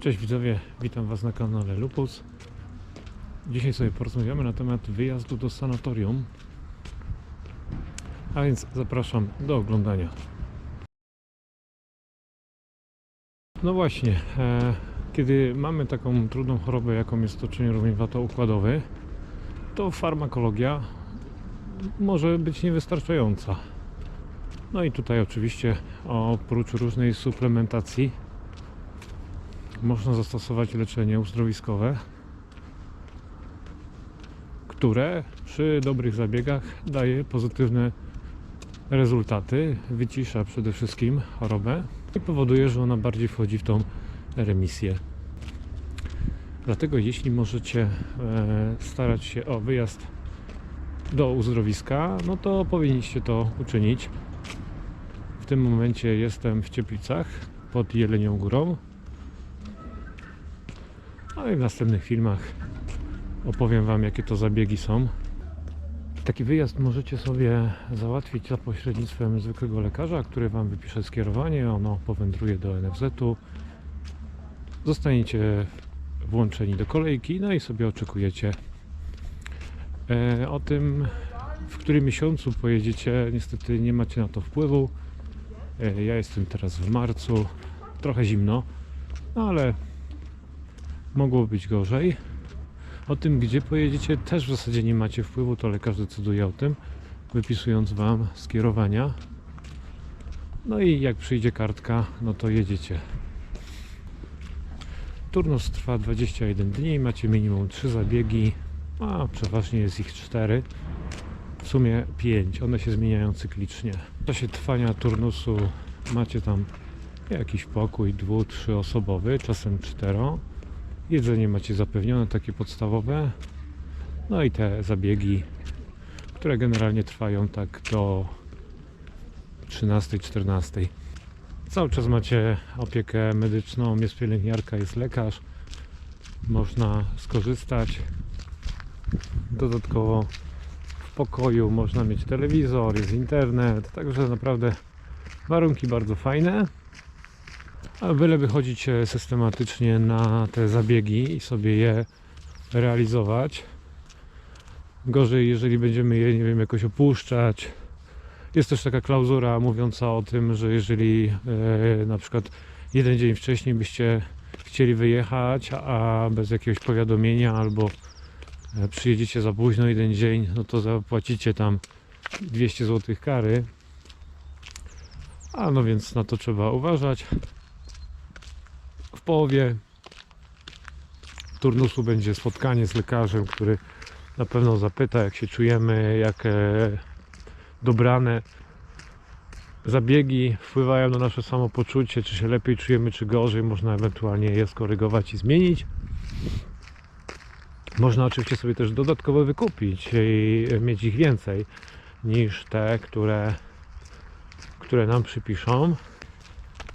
Cześć widzowie, witam Was na kanale Lupus. Dzisiaj sobie porozmawiamy na temat wyjazdu do sanatorium. A więc zapraszam do oglądania. No właśnie, e, kiedy mamy taką trudną chorobę, jaką jest toczenie rumień układowy, to farmakologia może być niewystarczająca. No i tutaj oczywiście oprócz różnej suplementacji można zastosować leczenie uzdrowiskowe, które przy dobrych zabiegach daje pozytywne rezultaty, wycisza przede wszystkim chorobę i powoduje, że ona bardziej wchodzi w tą remisję. Dlatego jeśli możecie e, starać się o wyjazd do uzdrowiska, no to powinniście to uczynić. W tym momencie jestem w Cieplicach pod Jelenią Górą. No i w następnych filmach opowiem Wam, jakie to zabiegi są. Taki wyjazd możecie sobie załatwić za pośrednictwem zwykłego lekarza, który Wam wypisze skierowanie. Ono powędruje do NFZ-u. Zostaniecie włączeni do kolejki, no i sobie oczekujecie. E, o tym, w którym miesiącu pojedziecie, niestety nie macie na to wpływu. E, ja jestem teraz w marcu, trochę zimno, no ale mogło być gorzej. O tym, gdzie pojedziecie, też w zasadzie nie macie wpływu, to lekarz decyduje o tym, wypisując Wam skierowania. No i jak przyjdzie kartka, no to jedziecie. Turnus trwa 21 dni, macie minimum 3 zabiegi, a przeważnie jest ich 4. W sumie 5, one się zmieniają cyklicznie. W czasie trwania turnusu macie tam jakiś pokój dwu, trzyosobowy, czasem cztero. Jedzenie macie zapewnione, takie podstawowe. No i te zabiegi, które generalnie trwają tak do 13-14. Cały czas macie opiekę medyczną, jest pielęgniarka, jest lekarz. Można skorzystać. Dodatkowo w pokoju można mieć telewizor, jest internet, także naprawdę warunki bardzo fajne. Byle wychodzić systematycznie na te zabiegi i sobie je realizować. Gorzej, jeżeli będziemy je, nie wiem, jakoś opuszczać. Jest też taka klauzura mówiąca o tym, że jeżeli e, na przykład jeden dzień wcześniej byście chcieli wyjechać, a bez jakiegoś powiadomienia albo e, przyjedziecie za późno jeden dzień, no to zapłacicie tam 200 zł kary. A no więc na to trzeba uważać. W połowie turnusu będzie spotkanie z lekarzem, który na pewno zapyta, jak się czujemy, jak e, dobrane zabiegi wpływają na nasze samopoczucie, czy się lepiej czujemy, czy gorzej. Można ewentualnie je skorygować i zmienić. Można oczywiście sobie też dodatkowo wykupić i mieć ich więcej niż te, które, które nam przypiszą.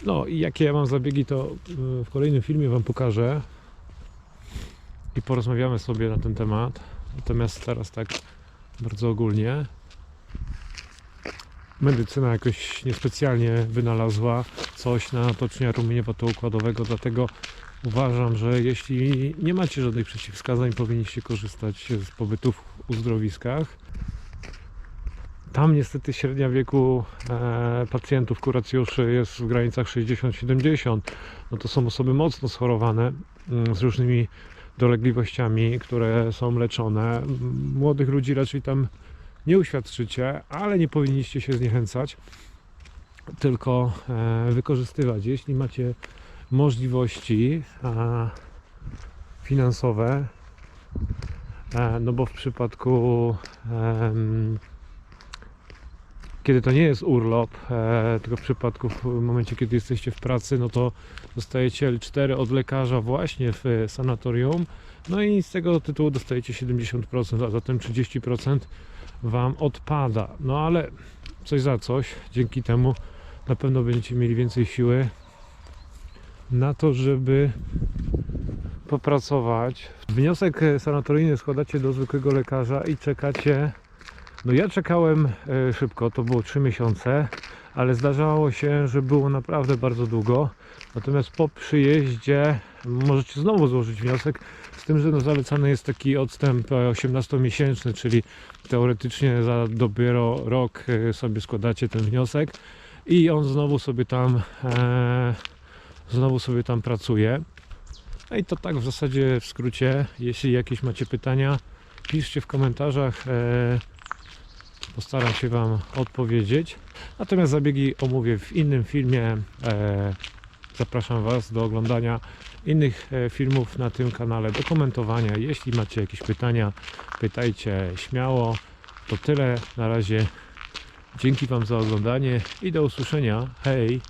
No i jakie ja mam zabiegi, to y, w kolejnym filmie Wam pokażę i porozmawiamy sobie na ten temat. Natomiast teraz tak bardzo ogólnie. Medycyna jakoś niespecjalnie wynalazła coś na toczenia rumienia układowego, dlatego uważam, że jeśli nie macie żadnych przeciwwskazań, powinniście korzystać z pobytów w uzdrowiskach. Tam niestety średnia wieku e, pacjentów, kuracjuszy jest w granicach 60-70. No to są osoby mocno schorowane mm, z różnymi dolegliwościami, które są leczone. Młodych ludzi raczej tam nie uświadczycie, ale nie powinniście się zniechęcać, tylko e, wykorzystywać. Jeśli macie możliwości e, finansowe, no bo w przypadku kiedy to nie jest urlop, e, tylko w przypadku w momencie, kiedy jesteście w pracy, no to dostajecie L4 od lekarza właśnie w sanatorium, no i z tego tytułu dostajecie 70%, a zatem 30% Wam odpada. No ale coś za coś, dzięki temu na pewno będziecie mieli więcej siły na to, żeby popracować. Wniosek sanatoryjny składacie do zwykłego lekarza i czekacie no ja czekałem e, szybko, to było 3 miesiące, ale zdarzało się, że było naprawdę bardzo długo. Natomiast po przyjeździe możecie znowu złożyć wniosek, z tym, że no zalecany jest taki odstęp e, 18-miesięczny, czyli teoretycznie za dopiero rok e, sobie składacie ten wniosek i on znowu sobie tam e, znowu sobie tam pracuje. No i to tak w zasadzie w skrócie. Jeśli jakieś macie pytania, piszcie w komentarzach. E, postaram się Wam odpowiedzieć. Natomiast zabiegi omówię w innym filmie. E, zapraszam Was do oglądania innych e, filmów na tym kanale, do komentowania. Jeśli macie jakieś pytania, pytajcie śmiało. To tyle na razie. Dzięki Wam za oglądanie i do usłyszenia. Hej!